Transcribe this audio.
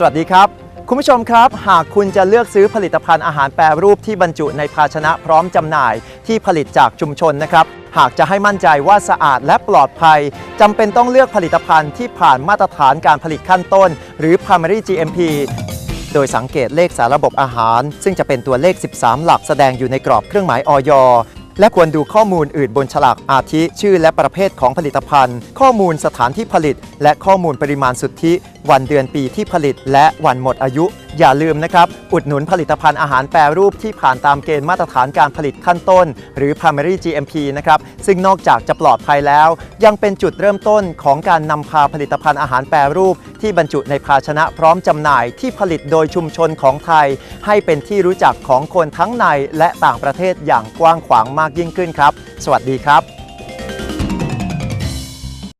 สวัสดีครับ คุณผู้ชมครับ หากคุณจะเลือกซื้อผลิตภัณฑ์อาหารแปรรูปที่บรรจุในภาชนะพร้อมจำหน่ายที่ผลิตจากชุมชนนะครับ หากจะให้มั่นใจว่าสะอาดและปลอดภัยจำเป็นต้องเลือกผลิตภัณฑ์ที่ผ่านมาตรฐานการผลิตขั้นต้น หรือ primary GMP โดยสังเกตเลขสารระบบอาหาร ซึ่งจะเป็นตัวเลข 13 หลักแสดงอยู่ในกรอบเครื่องหมายออย และควรดูข้อมูลอื่นบนฉลากอาทิ ชื่อและประเภทของผลิตภัณฑ์ ข้อมูลสถานที่ผลิต และข้อมูลปริมาณสุทธิ วันเดือนปีที่ผลิต และวันหมดอายุ อย่าลืมนะครับ อุดหนุนผลิตภัณฑ์อาหารแปรรูปที่ผ่านตามเกณฑ์มาตรฐานการผลิตขั้นต้น หรือ primary GMP นะครับซึ่งนอกจากจะปลอดภัยแล้ว ยังเป็นจุดเริ่มต้นของการนำพาผลิตภัณฑ์อาหารแปรรูป ที่บรรจุในภาชนะพร้อมจำหน่ายที่ผลิตโดยชุมชนของไทย ให้เป็นที่รู้จักของคนทั้งในและต่างประเทศอย่างกว้างขวางมากยิ่งขึ้นครับ สวัสดีครับ